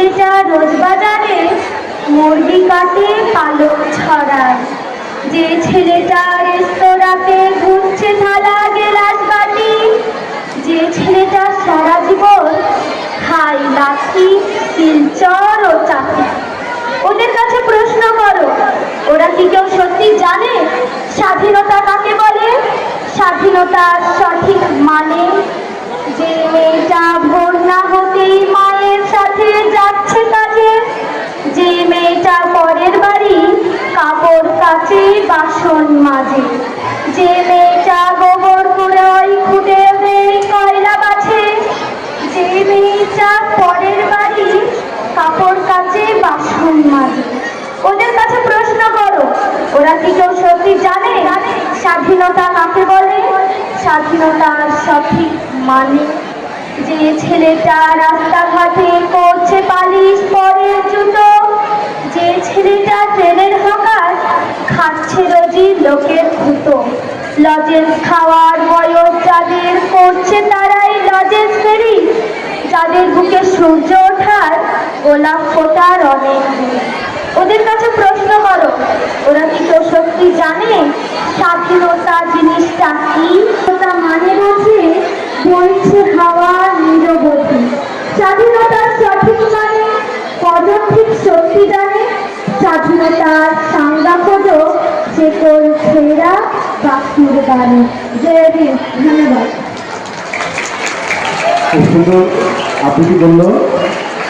ভুলে যা, রোজ বাজারে মুরগি কাটে, পালক ছড়ায়। যে ছেলেটা রেস্তোরাঁতে ঘুরছে থালা গেলাস বাটি যে ছেলেটা সারা জীবন খাই লাঠি, শিলচর ও চাকরি। ওদের কাছে প্রশ্ন করো, ওরা কি কেউ সত্যি জানে? স্বাধীনতা কাকে বলে? স্বাধীনতার সঠিক মানে? যে মেয়েটা বাসন মাজে। যে মেয়েটা গোবর কুড়াই খুঁটে কয়লা বাছে, যে মেয়েটা পরের বাড়ি কাপড় কাচে বাসন মাজে। ওদের কাছে প্রশ্ন করো, ওরা কি কেউ সত্যি জানে? স্বাধীনতা কাকে বলে? স্বাধীনতার সঠিক মানে? যে ছেলেটা রাস্তাঘাটে করছে পালিশ পরে জুতো যে ছেলেটা ট্রেনের হকার খাচ্ছে রোজি লোকের খুতো লজেন্স খাওয়ার বয়স যাদের করছে তারাই লজেন্স ফেরি। যাদের বুকে সূর্য ওঠার গোলাপ ফোটার অনেক ওদের কাছে প্রশ্ন করো, ওরা কি কেউ সত্যি জানে? স্বাধীনতা জিনিসটা কি? ওটা মানে বলছে বলছে হাওয়া নিরবধি। স্বাধীনতার সঠিক মানে ঠিক সত্যি জানে, স্বাধীনতার বাকির গানে জয় ধন্যবাদ। সুন্দর কি করল।